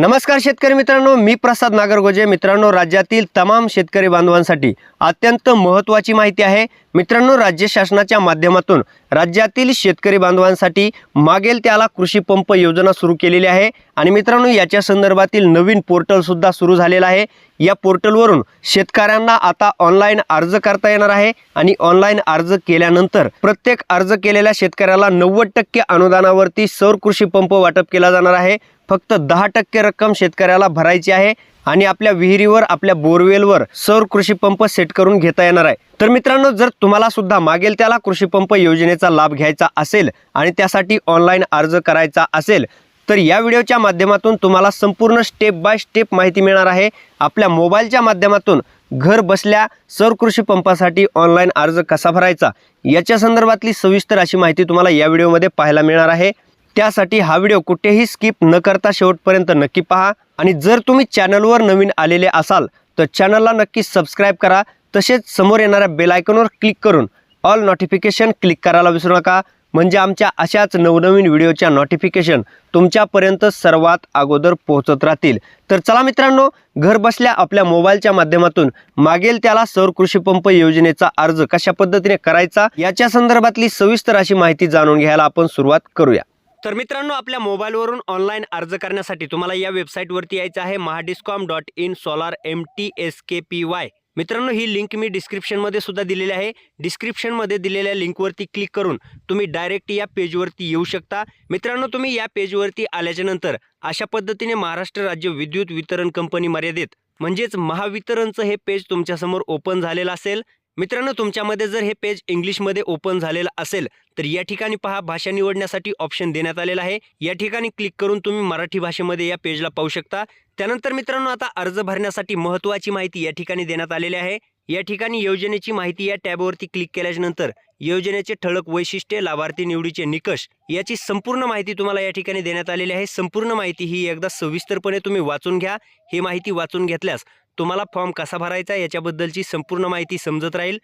नमस्कार शेतकरी मित्रांनो मी प्रसाद नागरगोजे. मित्रांनो राज्यातील तमाम शेतकरी बांधवांसाठी अत्यंत महत्त्वाची माहिती आहे. मित्रांनो राज्य शासनाच्या माध्यमातून राज्यातील शेतकरी बांधवांसाठी मागेल त्याला कृषी पंप योजना सुरू केलेली आहे. आणि मित्रांनो याच्या संदर्भातील नवीन पोर्टलसुद्धा सुरू झालेलं आहे. या पोर्टलवरून शेतकऱ्यांना आता ऑनलाईन अर्ज करता येणार आहे. आणि ऑनलाईन अर्ज केल्यानंतर प्रत्येक अर्ज केलेल्या शेतकऱ्याला नव्वद टक्के अनुदानावरती सौर कृषी पंप वाटप केला जाणार आहे. फक्त दहा टक्के रक्कम शेतकऱ्याला भरायची आहे आणि आपल्या विहिरीवर आपल्या बोरवेलवर सौर कृषी पंप सेट करून घेता येणार आहे. तर मित्रांनो जर तुम्हाला सुद्धा मागेल त्याला कृषी पंप योजनेचा लाभ घ्यायचा असेल आणि त्यासाठी ऑनलाईन अर्ज करायचा असेल तर या व्हिडिओच्या माध्यमातून तुम्हाला संपूर्ण स्टेप बाय स्टेप माहिती मिळणार आहे. आपल्या मोबाईलच्या माध्यमातून घर बसल्या सौर कृषी पंपासाठी ऑनलाईन अर्ज कसा भरायचा याच्या संदर्भातली सविस्तर अशी माहिती तुम्हाला या व्हिडिओमध्ये पाहायला मिळणार आहे. त्यासाठी हा व्हिडिओ कुठेही स्किप न करता शेवटपर्यंत नक्की पहा. आणि जर तुम्ही चॅनलवर नवीन आलेले असाल तर चॅनलला नक्की सबस्क्राईब करा. तसेच समोर येणाऱ्या बेलायकनवर क्लिक करून ऑल नोटिफिकेशन क्लिक करायला विसरू नका. म्हणजे आमच्या अशाच नवनवीन व्हिडिओच्या नोटिफिकेशन तुमच्यापर्यंत सर्वात अगोदर पोहोचत राहतील. तर चला मित्रांनो घर बसल्या आपल्या मोबाईलच्या माध्यमातून मागेल त्याला सौर कृषी पंप योजनेचा अर्ज कशा पद्धतीने करायचा याच्या संदर्भातली सविस्तर अशी माहिती जाणून घ्यायला आपण सुरुवात करूया. तर मित्रांनो आपल्या मोबाईलवरून ऑनलाईन अर्ज करण्यासाठी तुम्हाला या वेबसाईटवरती यायचं आहे Mahadiscom dot in solar M T S K P Y. मित्रांनो ही लिंक मी डिस्क्रिप्शनमध्ये सुद्धा दिलेली आहे. डिस्क्रिप्शनमध्ये दिलेल्या लिंकवरती क्लिक करून तुम्ही डायरेक्ट या पेजवरती येऊ शकता. मित्रांनो तुम्ही या पेजवरती आल्याच्यानंतर अशा पद्धतीने महाराष्ट्र राज्य विद्युत वितरण कंपनी मर्यादित म्हणजेच महावितरणचं हे पेज तुमच्यासमोर ओपन झालेलं असेल. मित्रांनो तुमच्यामध्ये जर हे पेज इंग्लिशमध्ये ओपन झालेलं असेल तर या ठिकाणी पहा भाषा निवडण्यासाठी ऑप्शन देण्यात आलेला आहे. या ठिकाणी क्लिक करून तुम्ही मराठी भाषेमध्ये या पेजला पाहू शकता. त्यानंतर मित्रांनो आता अर्ज भरण्यासाठी महत्त्वाची माहिती या ठिकाणी देण्यात आलेली आहे. या ठिकाणी योजनेची माहिती या टॅबवरती क्लिक केल्यानंतर योजनेचे ठळक वैशिष्ट्ये लाभार्थी निवडीचे निकष याची संपूर्ण माहिती तुम्हाला या ठिकाणी देण्यात आलेली आहे. संपूर्ण माहिती ही एकदा सविस्तरपणे तुम्ही वाचून घ्या. ही माहिती वाचून घेतल्यास तुम्हाला फॉर्म कसा भरायचा याच्याबद्दलची संपूर्ण माहिती समजत राहील.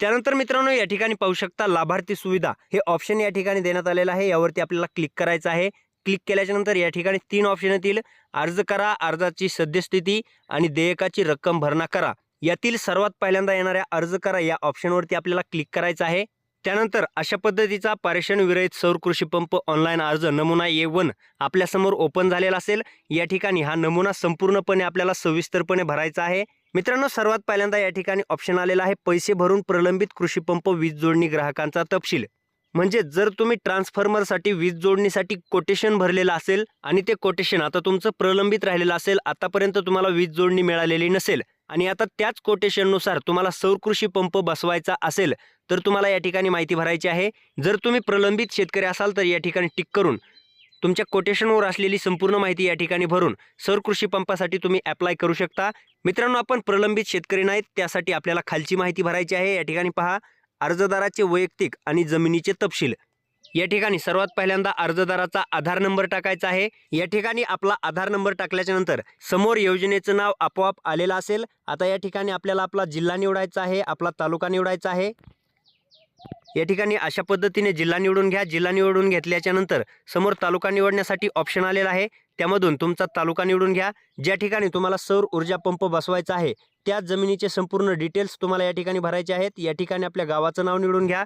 त्यानंतर मित्रांनो या ठिकाणी पाहू शकता लाभार्थी सुविधा. हे ऑप्शन या ठिकाणी देण्यात आलेलं आहे. यावरती आपल्याला क्लिक करायचं आहे. क्लिक केल्याच्यानंतर या ठिकाणी तीन ऑप्शन येतील. अर्ज करा अर्जाची सद्यस्थिती आणि देयकाची रक्कम भरणा करा. यातील सर्वात पहिल्यांदा येणाऱ्या अर्ज करा या ऑप्शनवरती आपल्याला क्लिक करायचं आहे. त्यानंतर अशा पद्धतीचा पारेषण विरहित सौर कृषी पंप ऑनलाईन अर्ज नमुना ए वन आपल्यासमोर ओपन झालेला असेल. या ठिकाणी हा नमुना संपूर्णपणे आपल्याला सविस्तरपणे भरायचा आहे. मित्रांनो सर्वात पहिल्यांदा या ठिकाणी ऑप्शन आलेला आहे. पैसे भरून प्रलंबित कृषी पंप वीज जोडणी ग्राहकांचा तपशील. म्हणजे जर तुम्ही ट्रान्सफॉर्मरसाठी वीज जोडणीसाठी कोटेशन भरलेलं असेल आणि ते कोटेशन आता तुमचं प्रलंबित राहिलेलं असेल आतापर्यंत तुम्हाला वीज जोडणी मिळालेली नसेल आणि आता त्याच कोटेशननुसार तुम्हाला सौरकृषी पंप बसवायचा असेल तर तुम्हाला या ठिकाणी माहिती भरायची आहे. जर तुम्ही प्रलंबित शेतकरी असाल तर या ठिकाणी टिक करून तुमच्या कोटेशनवर असलेली संपूर्ण माहिती या ठिकाणी भरून सौर कृषी पंपासाठी तुम्ही अप्लाय करू शकता. मित्रांनो आपण प्रलंबित शेतकरी नाहीत त्यासाठी आपल्याला खालची माहिती भरायची आहे. या ठिकाणी पहा. अर्जदाराचे वैयक्तिक आणि जमिनीचे तपशील. या ठिकाणी सर्वात पहिल्यांदा अर्जदाराचा आधार नंबर टाकायचा आहे. या ठिकाणी आपला आधार नंबर टाकल्याच्या नंतर समोर योजनेचं नाव आपोआप आलेलं असेल. आता या ठिकाणी आपल्याला आपला जिल्हा निवडायचा आहे आपला तालुका निवडायचा आहे. या ठिकाणी अशा पद्धतीने जिल्हा निवडून घ्या. जिल्हा निवडून घेतल्याच्या नंतर समोर तालुका निवडण्यासाठी ऑप्शन आलेला आहे. त्यामधून तुमचा तालुका निवडून घ्या. ज्या ठिकाणी तुम्हाला सौर ऊर्जा पंप बसवायचा आहे त्या जमिनीचे संपूर्ण डिटेल्स तुम्हाला या ठिकाणी भरायचे आहेत. या ठिकाणी आपल्या गावाचं नाव निवडून घ्या.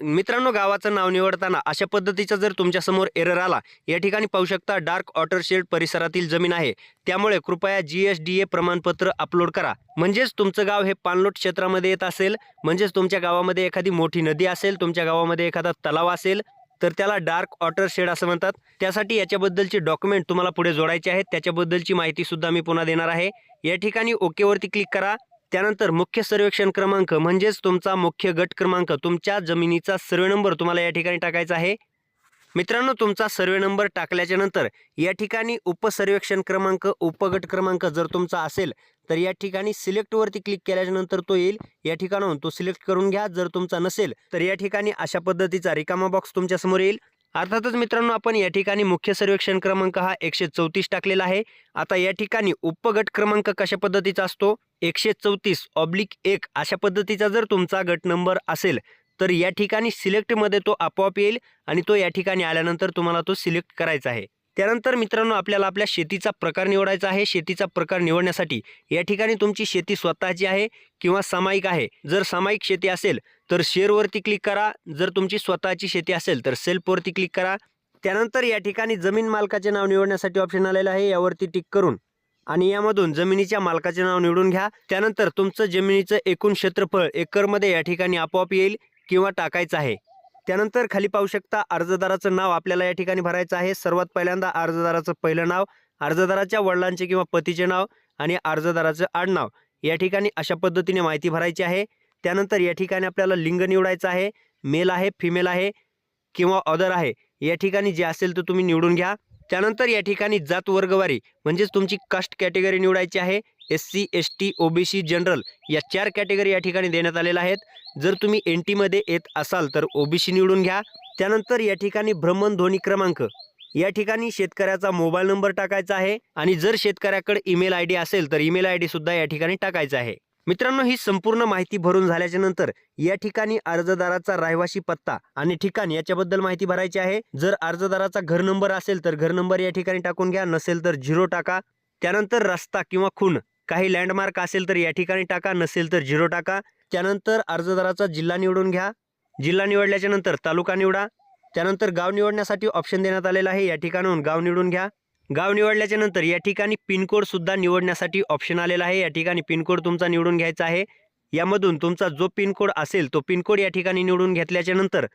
मित्रांनो गावाचं नाव निवडताना अशा पद्धतीचा जर तुमच्यासमोर एरर आला या ठिकाणी पाहू शकता डार्क ऑटरशेड परिसरातील जमीन आहे. त्यामुळे कृपया जी एस डी ए प्रमाणपत्र अपलोड करा. म्हणजेच तुमचं गाव हे पाणलोट क्षेत्रामध्ये येत असेल म्हणजेच तुमच्या गावामध्ये एखादी मोठी नदी असेल तुमच्या गावामध्ये एखादा तलाव असेल तर त्याला डार्क ऑटर शेड असं म्हणतात. त्यासाठी याच्याबद्दलचे डॉक्युमेंट तुम्हाला पुढे जोडायचे आहेत. त्याच्याबद्दलची माहितीसुद्धा मी पुन्हा देणार आहे. या ठिकाणी ओकेवरती क्लिक करा. त्यानंतर मुख्य सर्वेक्षण क्रमांक म्हणजेच तुमचा मुख्य गट क्रमांक तुमच्या जमिनीचा सर्वे नंबर तुम्हाला या ठिकाणी टाकायचा आहे. मित्रांनो तुमचा सर्वे नंबर टाकल्याच्या नंतर या ठिकाणी उपसर्वेक्षण क्रमांक उपगट क्रमांक जर तुमचा असेल तर या ठिकाणी सिलेक्टवरती क्लिक केल्याच्यानंतर तो येईल. या ठिकाणाहून तो सिलेक्ट करून घ्या. जर तुमचा नसेल तर या ठिकाणी अशा पद्धतीचा रिकामा बॉक्स तुमच्यासमोर येईल. अर्थातच मित्रांनो आपण या ठिकाणी मुख्य सर्वेक्षण क्रमांक हा एकशे चौतीस टाकलेला आहे. आता या ठिकाणी उपगट क्रमांक कशा पद्धतीचा असतो? एकशे चौतीस ऑब्लिक एक अशा पद्धतीचा जर तुमचा गट नंबर असेल तर या ठिकाणी सिलेक्टमध्ये तो आपोआप येईल आणि तो या ठिकाणी आल्यानंतर तुम्हाला तो सिलेक्ट करायचा आहे. त्यानंतर मित्रांनो आपल्याला आपल्या शेतीचा प्रकार निवडायचा आहे. शेतीचा प्रकार निवडण्यासाठी या ठिकाणी तुमची शेती स्वतःची आहे किंवा सामायिक आहे. जर सामायिक शेती असेल तर शेअरवरती क्लिक करा. जर तुमची स्वतःची शेती असेल तर सेल्फवरती क्लिक करा. त्यानंतर या ठिकाणी जमीन मालकाचे नाव निवडण्यासाठी ऑप्शन आलेलं आहे. यावरती टिक करून आणि यामधून जमिनीच्या मालकाचे नाव निवडून घ्या. त्यानंतर तुमचं जमिनीचं एकूण क्षेत्रफळ एकरमध्ये या ठिकाणी आपोआप येईल. किंवा टाकायचं आहे. त्यानंतर खाली पाहू शकता अर्जदाराचं नाव आपल्याला या ठिकाणी भरायचं आहे. सर्वात पहिल्यांदा अर्जदाराचं पहिलं नाव अर्जदाराच्या वडिलांचे किंवा पतीचे नाव आणि अर्जदाराचं आडनाव. या ठिकाणी अशा पद्धतीने माहिती भरायची आहे. त्यानंतर या ठिकाणी आपल्याला लिंग निवडायचं आहे. मेल आहे फिमेल आहे किंवा ऑदर आहे. या ठिकाणी जे असेल तर तुम्ही निवडून घ्या. त्यानंतर या ठिकाणी जात वर्गवारी म्हणजेच तुमची कास्ट कॅटेगरी निवडायची आहे. S C S T O B C general या चार कॅटेगरी या ठिकाणी देण्यात आलेल्या आहेत. जर तुम्ही एन टीमध्ये येत असाल तर ओ बी सी निवडून घ्या. त्यानंतर या ठिकाणी भ्रमणध्वनी क्रमांक. या ठिकाणी शेतकऱ्याचा मोबाईल नंबर टाकायचा आहे आणि जर शेतकऱ्याकडे ईमेल आय डी असेल तर ईमेल आय डी सुद्धा या ठिकाणी टाकायचा आहे. मित्रांनो ही संपूर्ण माहिती भरून झाल्याच्यानंतर या ठिकाणी अर्जदाराचा रहिवासी पत्ता आणि ठिकाण याच्याबद्दल माहिती भरायची आहे. जर अर्जदाराचा घर नंबर असेल तर घर नंबर या ठिकाणी टाकून घ्या. नसेल तर झिरो टाका. त्यानंतर रस्ता किंवा खूण. काही लँडमार्क असेल तर या ठिकाणी टाका नसेल तर झिरो टाका. त्यानंतर अर्जदाराचा जिल्हा निवडून घ्या. जिल्हा निवडल्याच्या नंतर तालुका निवडा. त्यानंतर गाव निवडण्यासाठी ऑप्शन देण्यात आलेला आहे. या ठिकाणाहून गाव निवडून घ्या. गाव निवडल्याच्या नंतर या ठिकाणी पिनकोडसुद्धा निवडण्यासाठी ऑप्शन आलेला आहे. या ठिकाणी पिनकोड तुमचा निवडून घ्यायचा आहे. यामधून तुमचा जो पिनकोड असेल तो पिनकोड या ठिकाणी निवडून घेतल्याच्या नंतर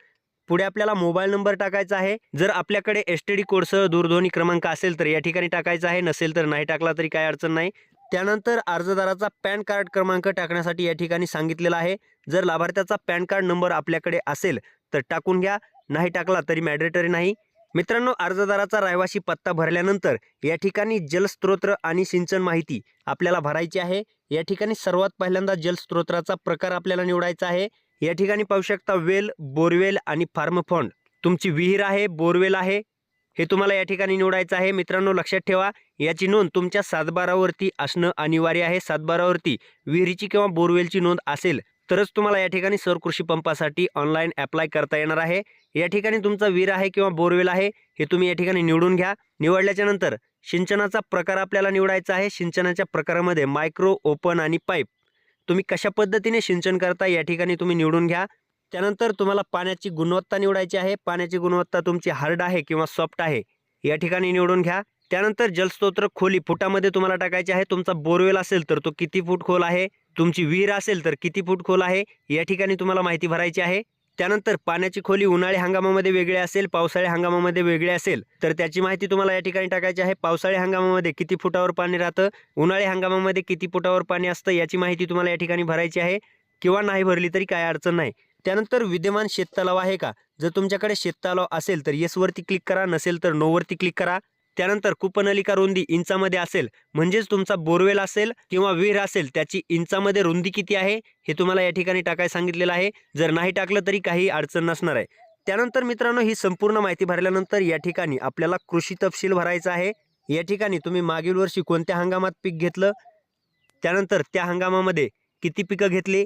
पुढे आपल्याला मोबाईल नंबर टाकायचा आहे. जर आपल्याकडे एस टी डी कोडसह दूरध्वनी क्रमांक असेल तर या ठिकाणी टाकायचा आहे. नसेल तर नाही टाकला तरी काय अडचण नाही. त्यानंतर अर्जदाराचा पॅन कार्ड क्रमांक टाकण्यासाठी या ठिकाणी सांगितलेला आहे. जर लाभार्थ्याचा पॅन कार्ड नंबर आपल्याकडे असेल तर टाकून घ्या. नाही टाकला तरी मॅडेटरी नाही. मित्रांनो अर्जदाराचा रहिवासी पत्ता भरल्यानंतर या ठिकाणी जलस्त्रोत्र आणि सिंचन माहिती आपल्याला भरायची आहे. या ठिकाणी सर्वात पहिल्यांदा जलस्त्रोत्राचा प्रकार आपल्याला निवडायचा आहे. या ठिकाणी पाहू शकता वेल बोरवेल आणि फार्म फंड. तुमची विहीर आहे बोरवेल आहे. हे तुम्हाला या ठिकाणी निवडायचं आहे. मित्रांनो लक्षात ठेवा याची नोंद तुमच्या सातबारावरती असणं अनिवार्य आहे. सातबारावरती विहिरीची किंवा बोरवेलची नोंद असेल तरच तुम्हाला या ठिकाणी सौर कृषी पंपासाठी ऑनलाईन अप्लाय करता येणार आहे. या ठिकाणी तुमचा विहीर आहे किंवा बोरवेल आहे हे तुम्ही या ठिकाणी निवडून घ्या. निवडल्याच्या नंतर सिंचनाचा प्रकार आपल्याला निवडायचा आहे. सिंचनाच्या प्रकारामध्ये मायक्रो ओपन आणि पाईप. तुम्ही कशा पद्धतीने सिंचन करता या ठिकाणी तुम्ही निवडून घ्या. त्यानंतर तुम्हाला पाण्याची गुणवत्ता निवडायची आहे. पाण्याची गुणवत्ता तुमची हार्ड आहे किंवा सॉफ्ट आहे या ठिकाणी निवडून घ्या. त्यानंतर जलस्रोत्र खोली फुटामध्ये तुम्हाला टाकायचे आहे. तुमचा बोरवेल असेल तर तो किती फूट खोल आहे? तुमची विहीर असेल तर किती फूट खोल आहे? या ठिकाणी तुम्हाला माहिती भरायची आहे. त्यानंतर पाण्याची खोली उन्हाळी हंगामामध्ये वेगळी असेल पावसाळी हंगामामध्ये वेगळी असेल तर त्याची माहिती तुम्हाला या ठिकाणी टाकायची आहे. पावसाळी हंगामामध्ये किती फुटावर पाणी राहतं? उन्हाळी हंगामामध्ये किती फुटावर पाणी असतं? याची माहिती तुम्हाला या ठिकाणी भरायची आहे. किंवा नाही भरली तरी काय अडचण नाही. त्यानंतर विद्यमान शेततलाव आहे का? जर तुमच्याकडे शेततलाव असेल तर येसवरती क्लिक करा नसेल तर नोवरती क्लिक करा. त्यानंतर कूपनलिका रुंदी इंचामध्ये असेल म्हणजेच तुमचा बोरवेल असेल किंवा विहीर असेल त्याची इंचामध्ये रुंदी किती आहे? हे तुम्हाला या ठिकाणी टाकाय सांगितलेलं आहे. जर नाही टाकलं तरी काही अडचण नसणार आहे. त्यानंतर मित्रांनो ही संपूर्ण माहिती भरल्यानंतर या ठिकाणी आपल्याला कृषी तपशील भरायचा आहे. या ठिकाणी तुम्ही मागील वर्षी कोणत्या हंगामात पीक घेतलं? त्यानंतर त्या हंगामामध्ये किती पिकं घेतली?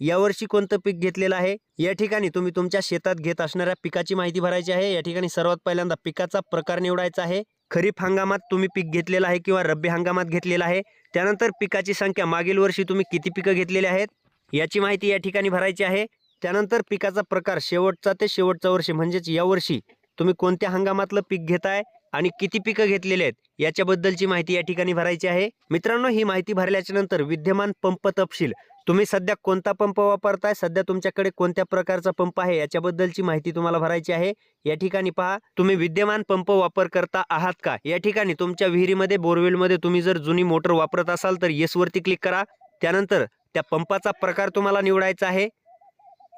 यावर्षी कोणतं पीक घेतलेलं आहे? या ठिकाणी तुम्ही तुमच्या शेतात घेत असणाऱ्या पिकाची माहिती भरायची आहे. या ठिकाणी सर्वात पहिल्यांदा पिकाचा प्रकार निवडायचा आहे. खरीप हंगामात तुम्ही पीक घेतलेलं आहे किंवा रब्बी हंगामात घेतलेलं आहे. त्यानंतर पिकाची संख्या मागील वर्षी तुम्ही किती पिकं घेतलेली आहेत? याची माहिती या ठिकाणी भरायची आहे. त्यानंतर पिकाचा प्रकार शेवटचा ते शेवटचा वर्षी म्हणजेच यावर्षी तुम्ही कोणत्या हंगामातलं पीक घेताय आणि किती पिकं घेतलेले आहेत याच्याबद्दलची माहिती या ठिकाणी भरायची आहे. मित्रांनो ही माहिती भरल्याच्या नंतर विद्यमान पंप तपशील तुम्ही सध्या कोणता पंप वापरताय? सध्या तुमच्याकडे कोणत्या प्रकारचा पंप आहे? याच्याबद्दलची माहिती तुम्हाला भरायची आहे. या ठिकाणी पहा तुम्ही विद्यमान पंप वापर करता आहात का? या ठिकाणी तुमच्या विहिरीमध्ये बोरवेलमध्ये तुम्ही जर जुनी मोटर वापरत असाल तर येसवरती क्लिक करा. त्यानंतर त्या पंपाचा प्रकार तुम्हाला निवडायचा आहे.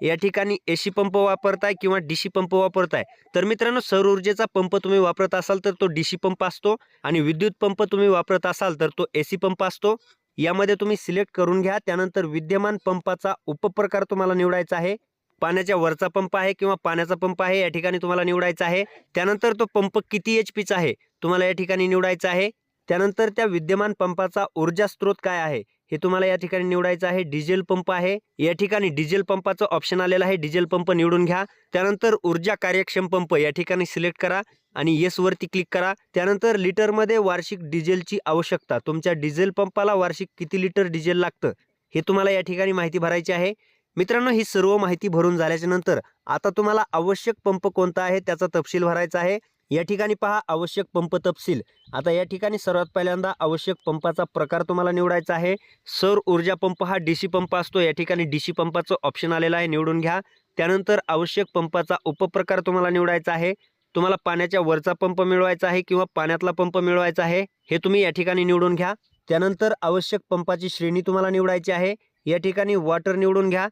या ठिकाणी एसी पंप वापरताय किंवा डीसी पंप वापरताय. तर मित्रांनो सौर ऊर्जेचा पंप तुम्ही वापरत असाल तर तो डीसी पंप असतो आणि विद्युत पंप तुम्ही वापरत असाल तर तो एसी पंप असतो. यामध्ये तुम्ही सिलेक्ट करून घ्या. त्यानंतर विद्यमान पंपाचा उपप्रकार तुम्हाला निवडायचा आहे. पाण्याच्या वरचा पंप आहे किंवा पाण्याचा पंप आहे या ठिकाणी तुम्हाला निवडायचा आहे. त्यानंतर तो पंप किती एच पीचा आहे तुम्हाला या ठिकाणी निवडायचा आहे. त्यानंतर त्या विद्यमान पंपाचा ऊर्जा स्रोत काय आहे? हे तुम्हाला या ठिकाणी निवडायचं आहे. डिझेल पंप आहे. या ठिकाणी डिझेल पंपाचं ऑप्शन आलेलं आहे. डिझेल पंप निवडून घ्या. त्यानंतर ऊर्जा कार्यक्षम पंप या ठिकाणी सिलेक्ट करा आणि येसवरती क्लिक करा. त्यानंतर लिटरमध्ये वार्षिक डिझेलची आवश्यकता. तुमच्या डिझेल पंपाला वार्षिक किती लिटर डिझेल लागतं हे तुम्हाला या ठिकाणी माहिती भरायची आहे. मित्रांनो ही सर्व माहिती भरून झाल्याच्यानंतर आता तुम्हाला आवश्यक पंप कोणता आहे त्याचा तपशील भरायचा आहे. या ठिकाणी पहा आवश्यक पंप तपशील. आता या ठिकाणी सर्वात पहिल्यांदा आवश्यक पंपाचा प्रकार तुम्हाला निवडायचा आहे. सौर ऊर्जा पंप हा डी सी पंप असतो. या ठिकाणी डी सी पंपाचं ऑप्शन आलेलं आहे निवडून घ्या. त्यानंतर आवश्यक पंपाचा उपप्रकार तुम्हाला निवडायचा आहे. तुम्हाला पाण्याच्या वरचा पंप मिळवायचा आहे किंवा पाण्यातला पंप मिळवायचा आहे हे तुम्ही या ठिकाणी निवडून घ्या. त्यानंतर आवश्यक पंपाची श्रेणी तुम्हाला निवडायची आहे. या ठिकाणी वॉटर निवडून घ्या.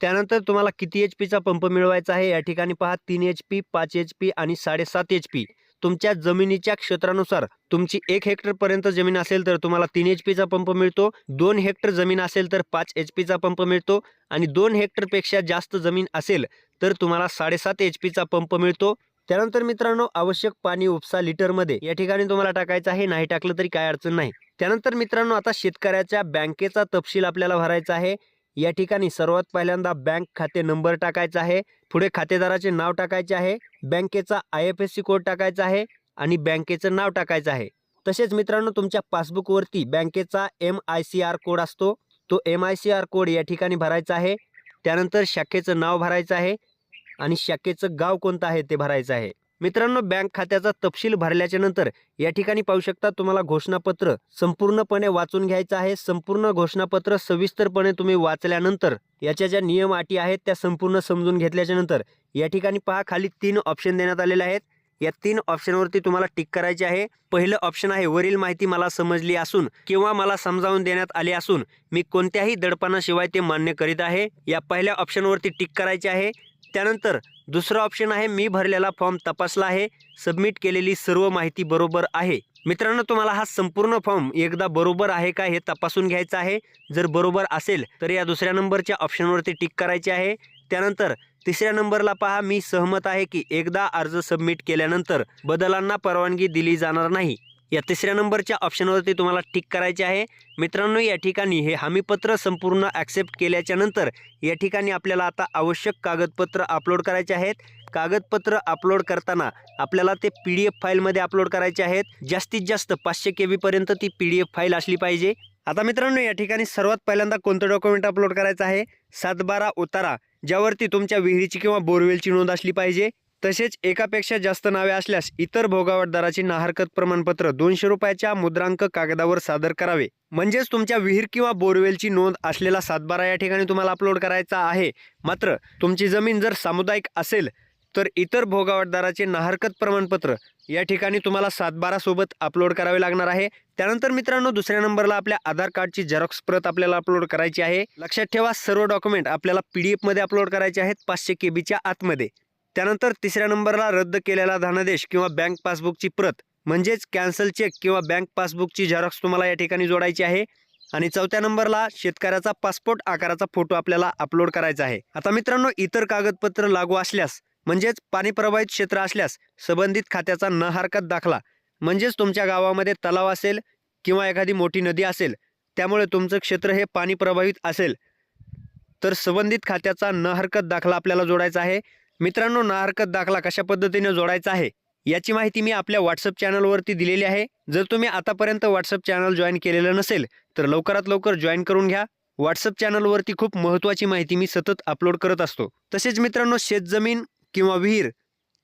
त्यानंतर तुम्हाला किती एच पीचा पंप मिळवायचा आहे या ठिकाणी पहा तीन एच पी पाच एच पी आणि साडेसात एच पी तुमच्या जमिनीच्या क्षेत्रानुसार तुमची एक हेक्टरपर्यंत जमीन असेल तर तुम्हाला तीन एच पीचा पंप मिळतो दोन हेक्टर जमीन असेल तर पाच एच पीचा पंप मिळतो आणि दोन हेक्टरपेक्षा जास्त जमीन असेल तर तुम्हाला साडेसात एच पीचा पंप मिळतो. त्यानंतर मित्रांनो आवश्यक पाणी उपसा लिटरमध्ये या ठिकाणी तुम्हाला टाकायचं आहे नाही टाकलं तरी काय अडचण नाही. त्यानंतर मित्रांनो आता शेतकऱ्याच्या बँकेचा तपशील आपल्याला भरायचा आहे. या ठिकाणी सर्वात पहिल्यांदा बँक खाते नंबर टाकायचा आहे. पुढे खातेदाराचे नाव टाकायचे आहे. बँकेचा I F S C code टाकायचा आहे आणि बँकेचं नाव टाकायचं आहे. तसेच मित्रांनो तुमच्या पासबुकवरती बँकेचा M I C R code असतो. तो M I C R code या ठिकाणी भरायचा आहे. त्यानंतर शाखेचं नाव भरायचं आहे आणि शाखेचं गाव कोणतं आहे ते भरायचं आहे. मित्रांनो बँक खात्याचा तपशील भरल्याच्यानंतर या ठिकाणी पाहू शकता तुम्हाला घोषणापत्र संपूर्णपणे वाचून घ्यायचं आहे. संपूर्ण घोषणापत्र सविस्तरपणे तुम्ही वाचल्यानंतर याच्या ज्या नियम अटी आहेत त्या संपूर्ण समजून घेतल्याच्यानंतर या ठिकाणी पहा खाली तीन ऑप्शन देण्यात आलेले आहेत. या तीन ऑप्शनवरती तुम्हाला टिक करायचे आहे. पहिलं ऑप्शन आहे वरील माहिती मला समजली असून किंवा मला समजावून देण्यात आली असून मी कोणत्याही दडपणाशिवाय ते मान्य करीत आहे. या पहिल्या ऑप्शनवरती टिक करायचे आहे. त्यानंतर दुसरा ऑप्शन आहे मी भरलेला फॉर्म तपासला आहे. सबमिट केलेली सर्व माहिती बरोबर आहे. मित्रांनो तुम्हाला हा संपूर्ण फॉर्म एकदा बरोबर आहे का हे तपासून घ्यायचं आहे. जर बरोबर असेल तर या दुसऱ्या नंबरच्या ऑप्शनवरती टिक करायचे आहे. त्यानंतर तिसऱ्या नंबरला पहा मी सहमत आहे की एकदा अर्ज सबमिट केल्यानंतर बदलांना परवानगी दिली जाणार नाही. या तिसऱ्या नंबरच्या ऑप्शनवरती तुम्हाला टिक करायचे आहे. मित्रांनो या ठिकाणी हे हमीपत्र संपूर्ण ॲक्सेप्ट केल्याच्यानंतर या ठिकाणी आपल्याला आता आवश्यक कागदपत्र अपलोड करायचे आहेत. कागदपत्र अपलोड करताना आपल्याला ते पी डी एफ फाईलमध्ये अपलोड करायचे आहेत. जास्तीत जास्त पाचशे के बीपर्यंत ती पी डी एफ फाईल असली पाहिजे. आता मित्रांनो या ठिकाणी सर्वात पहिल्यांदा कोणतं डॉक्युमेंट अपलोड करायचं आहे? सातबारा उतारा ज्यावरती तुमच्या विहिरीची किंवा बोरवेलची नोंद असली पाहिजे. तसेच एकापेक्षा जास्त नावे असल्यास इतर भोगावटदाराची नाहरकत प्रमाणपत्र दोनशे रुपयाच्या मुद्रांक कागदावर सादर करावे. म्हणजेच तुमच्या विहीर किंवा बोरवेलची नोंद असलेला सातबारा या ठिकाणी तुम्हाला अपलोड करायचा आहे. मात्र तुमची जमीन जर सामुदायिक असेल तर इतर भोगावटदाराचे नाहरकत प्रमाणपत्र या ठिकाणी तुम्हाला सातबारासोबत अपलोड करावे लागणार आहे. त्यानंतर मित्रांनो दुसऱ्या नंबरला आपल्या आधार कार्डची झेरॉक्स प्रत आपल्याला अपलोड करायची आहे. लक्षात ठेवा सर्व डॉक्युमेंट आपल्याला पी डी एफमध्ये अपलोड करायचे आहेत पाचशे के बीच्या आतमध्ये. त्यानंतर तिसऱ्या नंबरला रद्द केलेला धनादेश किंवा बँक पासबुकची प्रत म्हणजेच कॅन्सल चेक किंवा बँक पासबुकची झेरॉक्स तुम्हाला या ठिकाणी जोडायची आहे. आणि चौथ्या नंबरला शेतकऱ्याचा पासपोर्ट आकाराचा फोटो आपल्याला अपलोड करायचा आहे. आता मित्रांनो इतर कागदपत्र लागू असल्यास म्हणजेच पाणी प्रभावित क्षेत्र असल्यास संबंधित खात्याचा न हरकत दाखला म्हणजेच तुमच्या गावामध्ये तलाव असेल किंवा एखादी मोठी नदी असेल त्यामुळे तुमचं क्षेत्र हे पाणी प्रभावित असेल तर संबंधित खात्याचा न हरकत दाखला आपल्याला जोडायचा आहे. मित्रांनो ना हरकत दाखला कशा पद्धतीने जोडायचा आहे याची माहिती मी आपल्या व्हॉट्सअप चॅनलवरती दिलेली आहे. जर तुम्ही आतापर्यंत व्हॉट्सअप चॅनल जॉईन केलेलं नसेल तर लवकरात लवकर जॉईन करून घ्या. व्हॉट्सअप चॅनलवरती खूप महत्त्वाची माहिती मी सतत अपलोड करत असतो. तसेच मित्रांनो शेतजमीन किंवा विहीर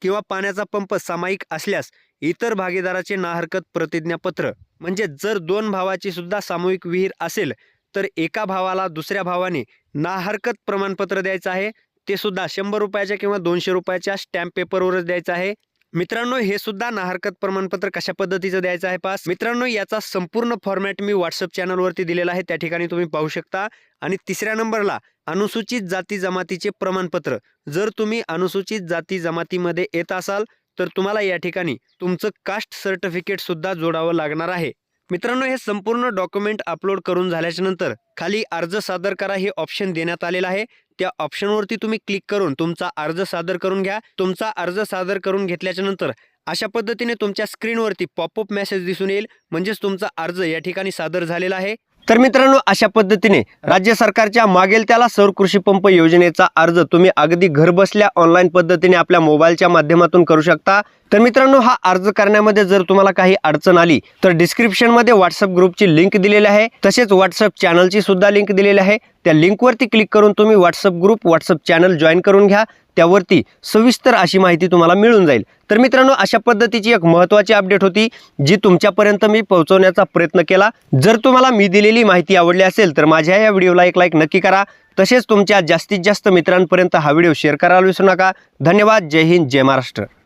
किंवा पाण्याचा पंप सामायिक असल्यास इतर भागीदाराचे नाहरकत प्रतिज्ञापत्र म्हणजे जर दोन भावाची सुद्धा सामूहिक विहीर असेल तर एका भावाला दुसऱ्या भावाने नाहरकत प्रमाणपत्र द्यायचं आहे. ते सुद्धा शंभर रुपयाच्या किंवा दोनशे रुपयाच्या स्टॅम्प पेपरवरच द्यायचं आहे. मित्रांनो हे सुद्धा नाहरकत प्रमाणपत्र कशा पद्धतीचं द्यायचं आहे पास? मित्रांनो याचा संपूर्ण फॉर्मॅट मी व्हॉट्सअप चॅनलवरती दिलेला आहे. त्या ठिकाणी तुम्ही पाहू शकता. आणि तिसऱ्या नंबरला अनुसूचित जाती जमातीचे प्रमाणपत्र. जर तुम्ही अनुसूचित जाती जमातीमध्ये येत असाल तर तुम्हाला या ठिकाणी तुमचं कास्ट सर्टिफिकेट सुद्धा जोडावं लागणार आहे. मित्रांनो हे संपूर्ण डॉक्युमेंट अपलोड करून झाल्याच्यानंतर खाली अर्ज सादर करा हे ऑप्शन देण्यात आलेलं आहे. त्या ऑप्शनवरती तुम्ही क्लिक करून तुमचा अर्ज सादर करून घ्या. तुमचा अर्ज सादर करून घेतल्याच्या नंतर अशा पद्धतीने तुमच्या स्क्रीनवरती पॉपअप मेसेज दिसून येईल. म्हणजेच तुमचा अर्ज या ठिकाणी सादर झालेला आहे. तर मित्रांनो अशा पद्धतीने राज्य सरकारच्या मागेल त्याला सौर कृषी पंप योजनेचा अर्ज तुम्ही अगदी घरबसल्या ऑनलाईन पद्धतीने आपल्या मोबाईलच्या माध्यमातून करू शकता. तर मित्रांनो हा अर्ज करण्यामध्ये जर तुम्हाला काही अडचण आली तर डिस्क्रिप्शनमध्ये व्हॉट्सअप ग्रुपची लिंक दिलेली आहे. तसेच व्हॉट्सअप चॅनलची सुद्धा लिंक दिलेली आहे. त्या लिंकवरती क्लिक करून तुम्ही WhatsApp group WhatsApp channel join करून घ्या. त्यावरती सविस्तर अशी माहिती तुम्हाला मिळून जाईल. तर मित्रांनो अशा पद्धतीची एक महत्त्वाची अपडेट होती जी तुमच्यापर्यंत मी पोहोचवण्याचा प्रयत्न केला. जर तुम्हाला मी दिलेली माहिती आवडली असेल तर माझ्या या व्हिडिओला एक लाईक नक्की करा. तसेच तुमच्या जास्तीत जास्त मित्रांपर्यंत हा व्हिडिओ शेअर करायला विसरू नका. धन्यवाद. जय हिंद. जय महाराष्ट्र.